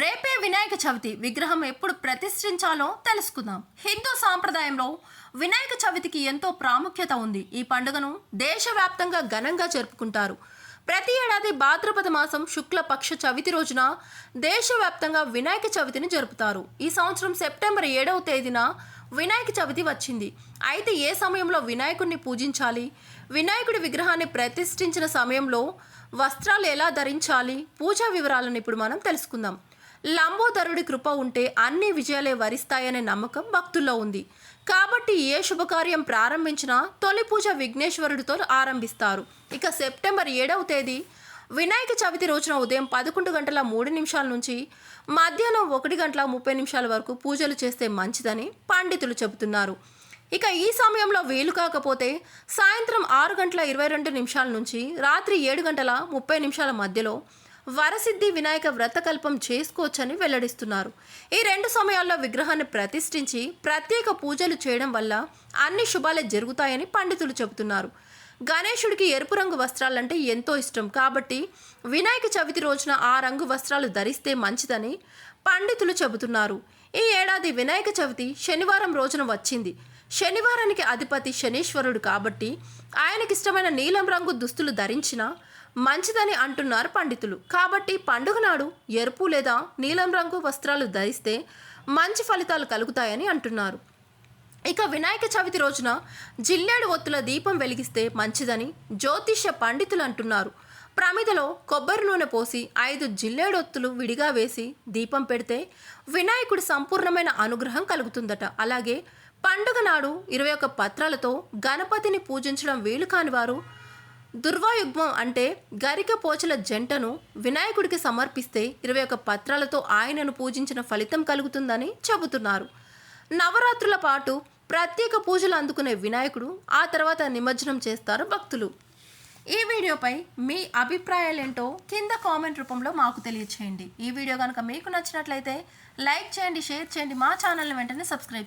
రేపే వినాయక చవితి విగ్రహం ఎప్పుడు ప్రతిష్ఠించాలో తెలుసుకుందాం. హిందూ సాంప్రదాయంలో వినాయక చవితికి ఎంతో ప్రాముఖ్యత ఉంది. ఈ పండుగను దేశవ్యాప్తంగా ఘనంగా జరుపుకుంటారు. ప్రతి ఏడాది భాద్రపద మాసం శుక్ల పక్ష చవితి రోజున దేశవ్యాప్తంగా వినాయక చవితిని జరుపుతారు. ఈ సంవత్సరం సెప్టెంబర్ ఏడవ తేదీన వినాయక చవితి వచ్చింది. అయితే ఏ సమయంలో వినాయకుడిని పూజించాలి? వినాయకుడి విగ్రహాన్ని ప్రతిష్ఠించిన సమయంలో వస్త్రాలు ఎలా ధరించాలి? పూజా వివరాలను ఇప్పుడు మనం తెలుసుకుందాం. లంబోదరుడి కృప ఉంటే అన్ని విజయాలే వరిస్తాయనే నమ్మకం భక్తుల్లో ఉంది. కాబట్టి ఏ శుభకార్యం ప్రారంభించినా తొలి పూజ విఘ్నేశ్వరుడితో ఆరంభిస్తారు. ఇక సెప్టెంబర్ ఏడవ తేదీ వినాయక చవితి రోజున ఉదయం పదకొండు గంటల మూడు నిమిషాల నుంచి మధ్యాహ్నం ఒకటి గంటల ముప్పై నిమిషాల వరకు పూజలు చేస్తే మంచిదని పండితులు చెబుతున్నారు. ఇక ఈ సమయంలో వీలు కాకపోతే సాయంత్రం ఆరు గంటల ఇరవై రెండు నిమిషాల నుంచి రాత్రి ఏడు గంటల ముప్పై నిమిషాల మధ్యలో వరసిద్ధి వినాయక వ్రతకల్పం చేసుకోవచ్చని వెల్లడిస్తున్నారు. ఈ రెండు సమయాల్లో విగ్రహాన్ని ప్రతిష్ఠించి ప్రత్యేక పూజలు చేయడం వల్ల అన్ని శుభాలే జరుగుతాయని పండితులు చెబుతున్నారు. గణేశుడికి ఎరుపు రంగు వస్త్రాలంటే ఎంతో ఇష్టం. కాబట్టి వినాయక చవితి రోజున ఆ రంగు వస్త్రాలు ధరిస్తే మంచిదని పండితులు చెబుతున్నారు. ఈ ఏడాది వినాయక చవితి శనివారం రోజున వచ్చింది. శనివారానికి అధిపతి శనీశ్వరుడు కాబట్టి ఆయనకిష్టమైన నీలం రంగు దుస్తులు ధరించిన మంచిదని అంటున్నారు పండితులు. కాబట్టి పండుగ నాడు ఎరుపు లేదా నీలం రంగు వస్త్రాలు ధరిస్తే మంచి ఫలితాలు కలుగుతాయని అంటున్నారు. ఇక వినాయక చవితి రోజున జిల్లేడు ఒత్తుల దీపం వెలిగిస్తే మంచిదని జ్యోతిష్య పండితులు అంటున్నారు. ప్రమిదలో కొబ్బరి నూనె పోసి ఐదు జిల్లేడొత్తులు విడిగా వేసి దీపం పెడితే వినాయకుడి సంపూర్ణమైన అనుగ్రహం కలుగుతుందట. అలాగే పండుగ నాడు ఇరవై ఒక్క పత్రాలతో గణపతిని పూజించడం వీలు కాని వారు దుర్వాయుగ్మం అంటే గరిక పోచల జంటను వినాయకుడికి సమర్పిస్తే ఇరవై ఒక్క పత్రాలతో ఆయనను పూజించిన ఫలితం కలుగుతుందని చెబుతున్నారు. నవరాత్రుల పాటు ప్రత్యేక పూజలు అందుకునే వినాయకుడు ఆ తర్వాత నిమజ్జనం చేస్తారు భక్తులు. ఈ వీడియోపై మీ అభిప్రాయాలేంటో కింద కామెంట్ రూపంలో మాకు తెలియచేయండి. ఈ వీడియో కనుక మీకు నచ్చినట్లయితే లైక్ చేయండి షేర్ చేయండి మా ఛానల్ని వెంటనే సబ్స్క్రైబ్